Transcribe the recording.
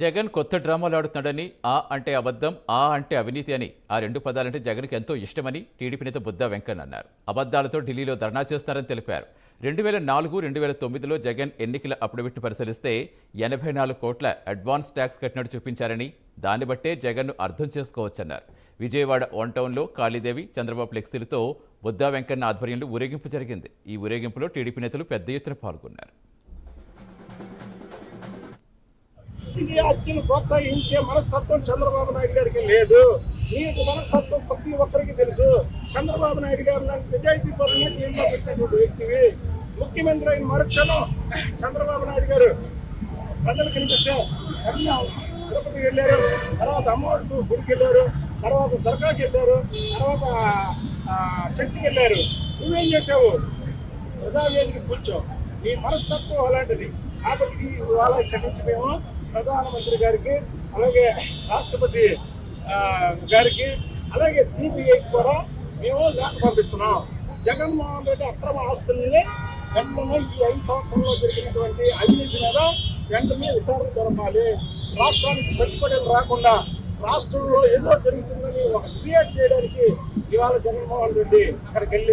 జగన్ కొత్త డ్రామాలు ఆడుతున్నాడని ఆ అంటే అబద్ధం ఆ అంటే అవినీతి అని. ఆ రెండు పదాలంటే జగన్కి ఎంతో ఇష్టమని టీడీపీ నేత బుద్ధా వెంకన్న అన్నారు. అబద్ధాలతో ఢిల్లీలో ధర్నా చేస్తున్నారని తెలిపారు. రెండు వేల నాలుగు రెండు వేల తొమ్మిదిలో జగన్ ఎన్నికల అప్పుడుబెట్టి పరిశీలిస్తే ఎనభై నాలుగు కోట్ల అడ్వాన్స్ ట్యాక్స్ కట్టినట్టు చూపించారని దాన్ని బట్టే జగన్ను అర్థం చేసుకోవచ్చన్నారు. విజయవాడ వన్ టౌన్లో కాళీదేవి చంద్రబాబు ఫ్లెక్సీలతో బుద్ధా వెంకన్న ఆధ్వర్యంలో ఊరేగింపు జరిగింది. ఈ ఊరేగింపులో టీడీపీ నేతలు పెద్ద ఎత్తున పాల్గొన్నారు. ఇది అర్జున్ ప్రోత్సహించే మనస్తత్వం చంద్రబాబు నాయుడు గారికి లేదు. నీకు మనస్తత్వం ప్రతి ఒక్కరికి తెలుసు. చంద్రబాబు నాయుడు గారు లాంటి నిజాయితీ పరంగా జైల్లో పెట్టినటువంటి వ్యక్తివి. ముఖ్యమంత్రి అయిన మరుక్షణం చంద్రబాబు నాయుడు గారు ప్రజలు కనిపిస్తే తిరుపతి వెళ్ళారు. తర్వాత అమ్మవారి గుడికి వెళ్ళారు. తర్వాత దర్గాకి వెళ్ళారు. తర్వాత ఆ, చర్చికి వెళ్ళారు. నువ్వేం చేసావు? ప్రజావేదికి కూర్చో నీ మనస్తత్వం అలాంటిది. కాబట్టి ఇవాళ ఇక్కడి నుంచి మేము ప్రధానమంత్రి గారికి అలాగే రాష్ట్రపతి గారికి అలాగే సిబిఐ కూడా మేము లేఖ పంపిస్తున్నాం. జగన్మోహన్ రెడ్డి అక్రమ ఆస్తుల్ని వెంటనే ఈ ఐదు సంవత్సరంలో జరిగినటువంటి అవినీతి మీద వెంటనే విచారణ జరపాలి. రాష్ట్రానికి పెట్టుబడులు రాకుండా రాష్ట్రంలో ఏదో జరుగుతుందని ఒక క్రియేట్ చేయడానికి ఇవాళ జగన్మోహన్ రెడ్డి అక్కడికి వెళ్ళి